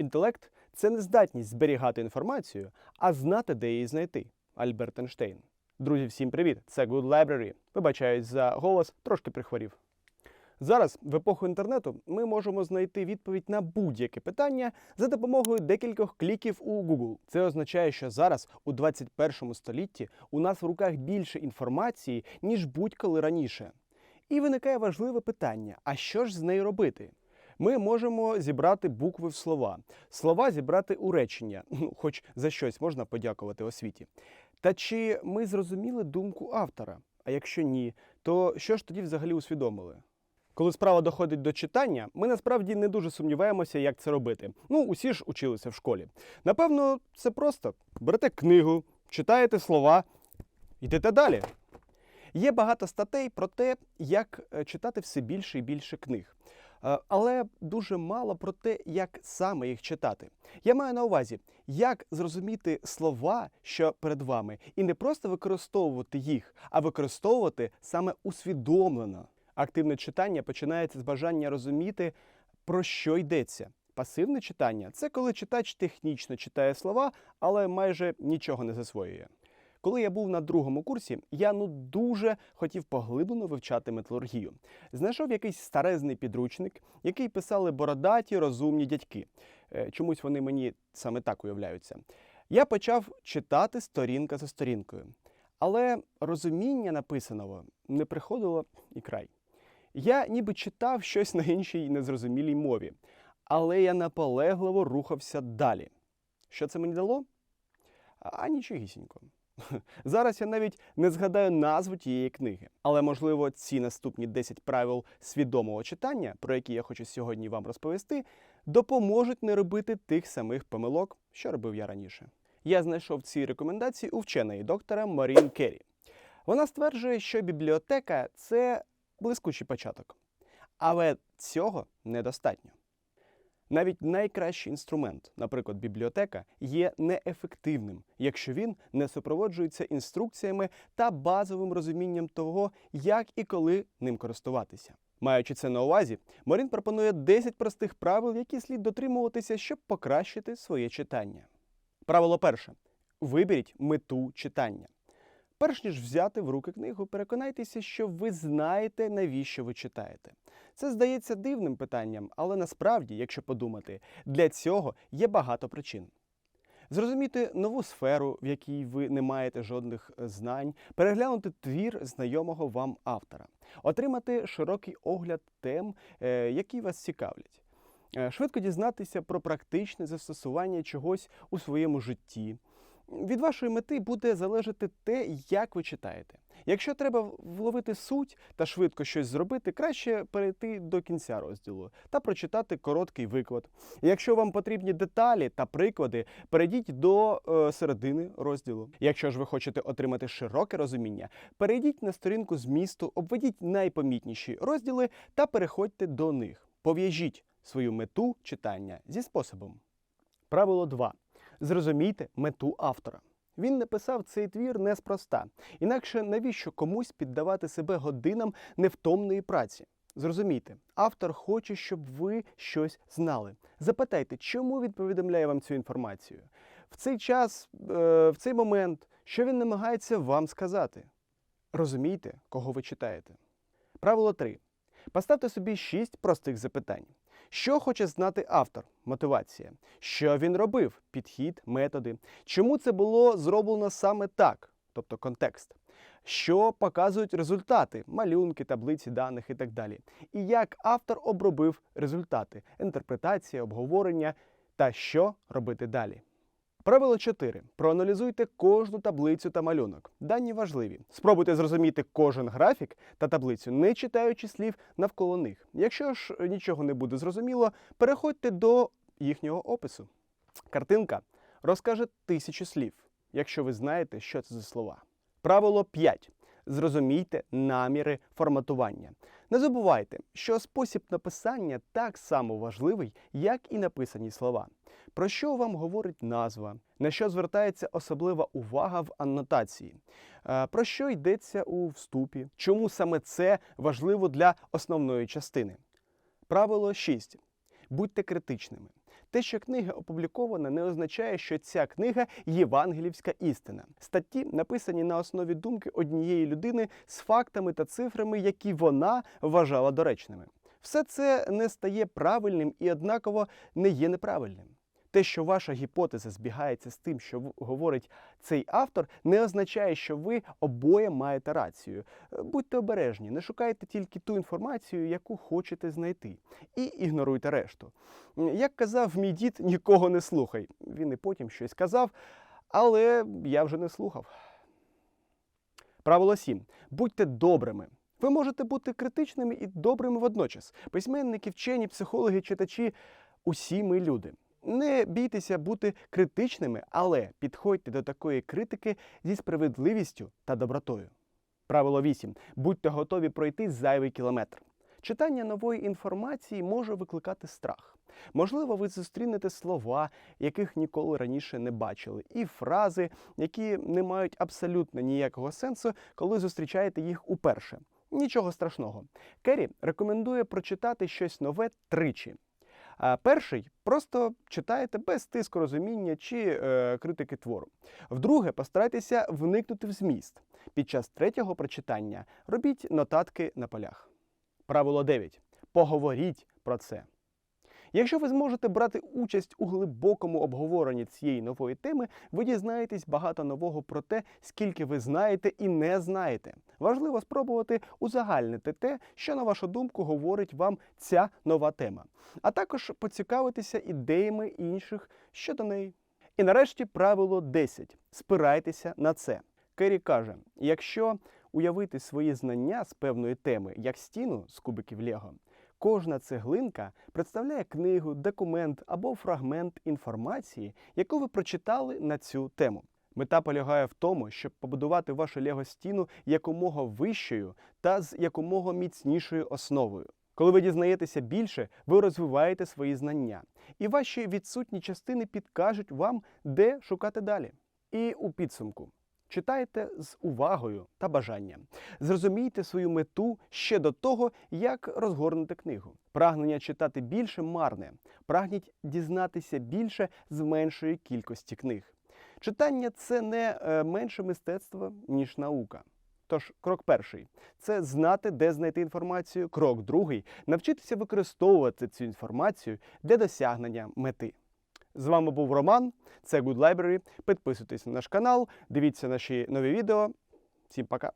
Інтелект це не здатність зберігати інформацію, а знати, де її знайти. Альберт Ейнштейн. Друзі, всім привіт! Це Good Library. Вибачаюсь за голос, трошки прихворів. Зараз, в епоху інтернету, ми можемо знайти відповідь на будь-яке питання за допомогою декількох кліків у Google. Це означає, що зараз, у 21 столітті, у нас в руках більше інформації, ніж будь-коли раніше. І виникає важливе питання: а що ж з нею робити? Ми можемо зібрати букви в слова, слова зібрати у речення, ну, хоч за щось можна подякувати освіті. Та чи ми зрозуміли думку автора? А якщо ні, то що ж тоді взагалі усвідомили? Коли справа доходить до читання, ми насправді не дуже сумніваємося, як це робити. Ну, усі ж училися в школі. Напевно, це просто берете книгу, читаєте слова, йдете далі. Є багато статей про те, як е, читати все більше і більше книг. Е, Але дуже мало про те, як саме їх читати. Я маю на увазі, як зрозуміти слова, що перед вами, і не просто використовувати їх, а використовувати саме усвідомлено. Активне читання починається з бажання розуміти, про що йдеться. Пасивне читання це коли читач технічно читає слова, але майже нічого не засвоює. Коли я був на другому курсі, я ну дуже хотів поглиблено вивчати металургію. Знайшов якийсь старезний підручник, який писали бородаті, розумні дядьки. Е, Чомусь вони мені саме так уявляються. Я почав читати сторінка за сторінкою, але розуміння написаного не приходило і край. Я ніби читав щось на іншій незрозумілій мові, але я наполегливо рухався далі. Що це мені дало? А нічогісінько. Зараз я навіть не згадаю назву тієї книги, але можливо ці наступні 10 правил свідомого читання, про які я хочу сьогодні вам розповісти, допоможуть не робити тих самих помилок, що робив я раніше. Я знайшов ці рекомендації у вченої доктора Марін Керрі. Вона стверджує, що бібліотека це блискучий початок. Але цього недостатньо. Навіть найкращий інструмент, наприклад, бібліотека, є неефективним, якщо він не супроводжується інструкціями та базовим розумінням того, як і коли ним користуватися. Маючи це на увазі, Морін пропонує 10 простих правил, які слід дотримуватися, щоб покращити своє читання. Правило перше: виберіть мету читання. Перш ніж взяти в руки книгу, переконайтеся, що ви знаєте, навіщо ви читаєте. Це здається дивним питанням, але насправді, якщо подумати, для цього є багато причин. Зрозуміти нову сферу, в якій ви не маєте жодних е, знань, переглянути твір знайомого вам автора, отримати широкий огляд тем, е, які вас цікавлять, Е, швидко дізнатися про практичне застосування чогось у своєму житті. Від вашої мети буде залежати те, як ви читаєте. Якщо треба вловити суть та швидко щось зробити, краще перейти до кінця розділу та прочитати короткий виклад. Якщо вам потрібні деталі та приклади, перейдіть до е, середини розділу. Якщо ж ви хочете отримати широке розуміння, перейдіть на сторінку змісту, обведіть найпомітніші розділи та переходьте до них. Пов'яжіть свою мету читання зі способом. Правило 2. Зрозумійте мету автора. Він написав цей твір неспроста. Інакше навіщо комусь піддавати себе годинам невтомної праці? Зрозумійте, автор хоче, щоб ви щось знали. Запитайте, чому він повідомляє вам цю інформацію? В цей час, е, в цей момент, що він намагається вам сказати? Розумійте, кого ви читаєте. Правило 3. Поставте собі 6 простих запитань. Що хоче знати автор? Мотивація. Що він робив? Підхід, методи. Чому це було зроблено саме так? Тобто контекст. Що показують результати, малюнки, таблиці даних і так далі. І як автор обробив результати, інтерпретація, обговорення та що робити далі. Правило 4. Проаналізуйте кожну таблицю та малюнок. Дані важливі. Спробуйте зрозуміти кожен графік та таблицю, не читаючи слів навколо них. Якщо ж нічого не буде зрозуміло, переходьте до їхнього опису. Картинка розкаже тисячу слів, якщо ви знаєте, що це за слова. Правило 5. Зрозумійте наміри форматування. Не забувайте, що спосіб написання так само важливий, як і написані слова. Про що вам говорить назва, на що звертається особлива увага в аннотації, Е, про що йдеться у вступі, чому саме це важливо для основної частини. Правило 6. Будьте критичними. Те, що книга опублікована, не означає, що ця книга євангелівська істина. Статті написані на основі думки однієї людини з фактами та цифрами, які вона вважала доречними. Все це не стає правильним і однаково не є неправильним. Те, що ваша гіпотеза збігається з тим, що говорить цей автор, не означає, що ви обоє маєте рацію. Е, Будьте обережні, не шукайте тільки ту інформацію, яку хочете знайти, і ігноруйте решту. Як казав мій дід, нікого не слухай. Він і потім щось казав, але я вже не слухав. Правило 7. Будьте добрими. Ви можете бути критичними і добрими водночас. Письменники, вчені, психологи, читачі усі ми люди. Не бійтеся бути критичними, але підходьте до такої критики зі справедливістю та добротою. Правило 8. Будьте готові пройти зайвий кілометр. Читання нової інформації може викликати страх. Можливо, ви зустрінете слова, яких ніколи раніше не бачили, і фрази, які не мають абсолютно ніякого сенсу, коли зустрічаєте їх уперше. Нічого страшного. Керрі рекомендує прочитати щось нове тричі. А перший просто читаєте без тиску розуміння чи е, критики твору. Вдруге, постарайтеся вникнути в зміст. Під час третього прочитання робіть нотатки на полях. Правило 9. Поговоріть про це. Якщо ви зможете брати участь у глибокому обговоренні цієї нової теми, ви дізнаєтесь багато нового про те, скільки ви знаєте і не знаєте. Важливо спробувати узагальнити те, що, на вашу думку, говорить вам ця нова тема, а також поцікавитися ідеями інших щодо неї. І нарешті правило 10. Спирайтеся на це. Керрі каже: якщо уявити свої знання з певної теми як стіну з кубиків Лего, Кожна цеглинка представляє книгу, документ або фрагмент інформації, яку ви прочитали на цю тему. Мета полягає в тому, щоб побудувати вашу лего-стіну якомога вищою та з якомога міцнішою основою. Коли ви дізнаєтеся більше, ви розвиваєте свої знання, і ваші відсутні частини підкажуть вам, де шукати далі. І у підсумку читайте з увагою та бажанням. Зрозумійте свою мету ще до того, як розгорнути книгу. Прагнення читати більше марне. Прагніть дізнатися більше з меншої кількості книг. Читання це не е, менше мистецтво, ніж наука. Тож, крок перший це знати, де знайти інформацію. Крок другий навчитися використовувати цю інформацію для досягнення мети. З вами був Роман, це Good Library. Підписуйтесь на наш канал, дивіться наші нові відео. Всім пока!